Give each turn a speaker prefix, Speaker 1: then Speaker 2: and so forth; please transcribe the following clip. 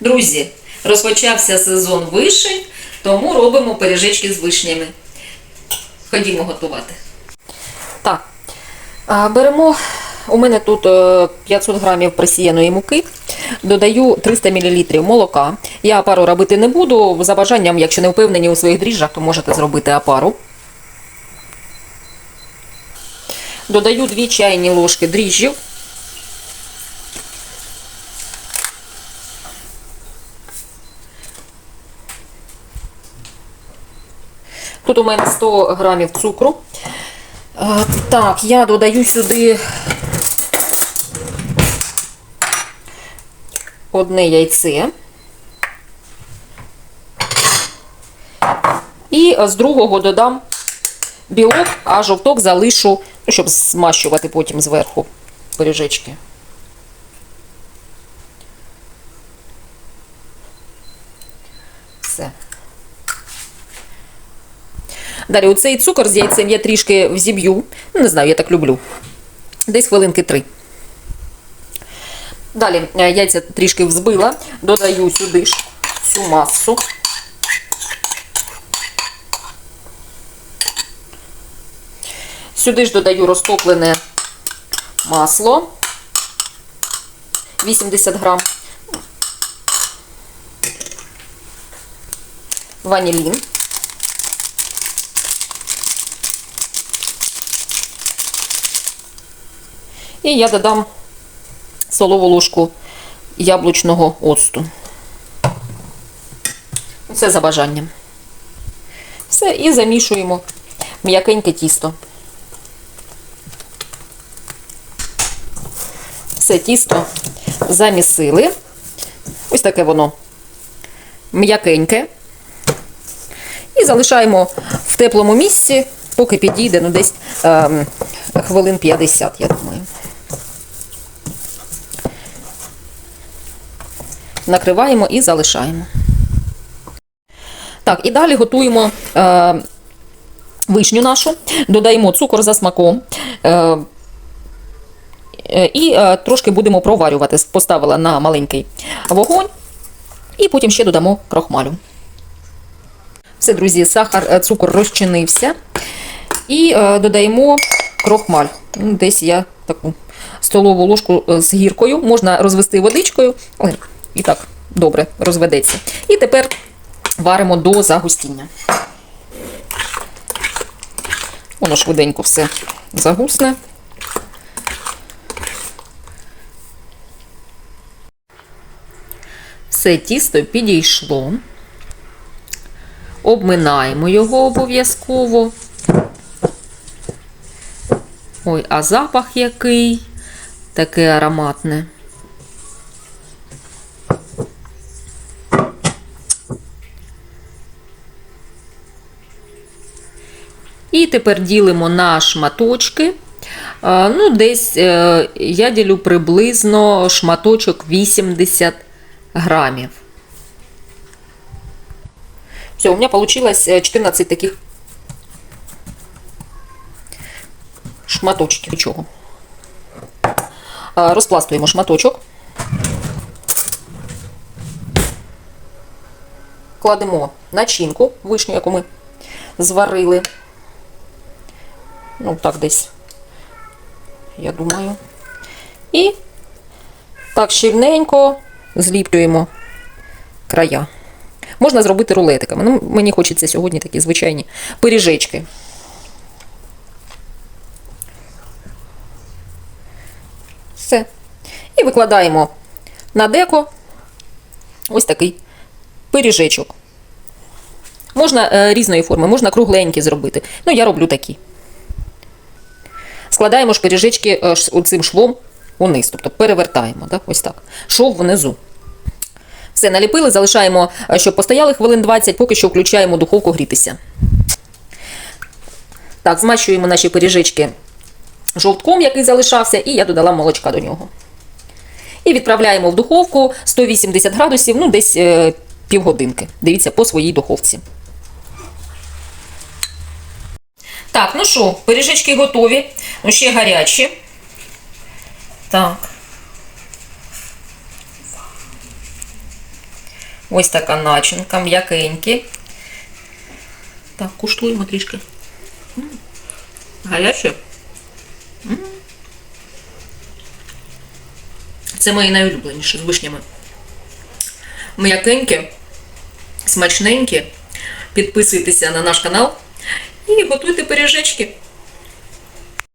Speaker 1: Друзі, розпочався сезон вишень, тому робимо пиріжечки з вишнями. Ходімо готувати. Так, беремо. У мене тут е, 500 грамів просіяної муки. Додаю 300 мл молока. Я опару робити не буду. За бажанням, якщо не впевнені у своїх дріжджах, то можете зробити опару. Додаю 2 чайні ложки дріжджів. Тут у мене 100 грамів цукру. Так, я додаю сюди одне яйце. І з другого додам білок, а жовток залишу, ну, щоб змащувати потім зверху пиріжечки. Все. Далі оцей цукор з яйцем я трішки взіб'ю. Ну, не знаю, я так люблю. Десь хвилинки три. Далі е, яйця трішки взбила, додаю сюди ж цю масу. Сюди ж додаю розтоплене масло 80 грам. Ванілін. І я додам столову ложку яблучного оцту. Це за бажанням. Все, і замішуємо м'якеньке тісто. Все тісто замісили. Ось таке воно м'якеньке. І залишаємо в теплому місці, поки підійде, ну десь ем, хвилин 50, я думаю. Накриваємо і залишаємо. Так, і далі готуємо е, вишню нашу, додаємо цукор за смаком. Е, е, і е, трошки будемо проварювати. Поставила на маленький вогонь, і потім ще додамо крохмалю. Все, друзі, сахар, е, цукор розчинився. І е, додаємо крохмаль. Ну, Десь я таку столову ложку е, з гіркою. Можна розвести водичкою, але і так добре розведеться. І тепер варимо до загустіння. Воно швиденько все загусне. Все тісто підійшло. Обминаємо його обов'язково. Ой, а запах який таке ароматне. І тепер ділимо на шматочки. Е, Ну, десь е, я ділю приблизно шматочок 80 грамів. Все, у получилось э, 14 таких шматочків. Нічого. Розпластуємо шматочок. Кладемо начинку, вишню, яку ми зварили. Ну, так десь, я думаю. І так щільненько зліплюємо края. Можна зробити рулетиками. Ну, мені хочеться сьогодні такі звичайні пиріжечки. Все. І викладаємо на деко ось такий пиріжечок. Можна е, різної форми, можна кругленькі зробити. Ну, я роблю такі. Складаємо ж пиріжечки е, цим швом униз, тобто перевертаємо, так? ось так. Шов внизу. Все, наліпили, залишаємо, е, щоб постояли хвилин 20, поки що включаємо духовку грітися. Так, змащуємо наші пиріжечки жовтком, який залишався, і я додала молочка до нього. І відправляємо в духовку 180 градусів, ну десь е, півгодинки. Дивіться, по своїй духовці. Так, ну що, пиріжечки готові, ну ще гарячі. Так. Ось така начинка, м'якенькі. Так, куштуємо трішки. М, Гаряче. Це мої найулюбленіші з вишнями. М'якенькі, смачненькі. Підписуйтеся на наш канал і готуйте пиріжечки.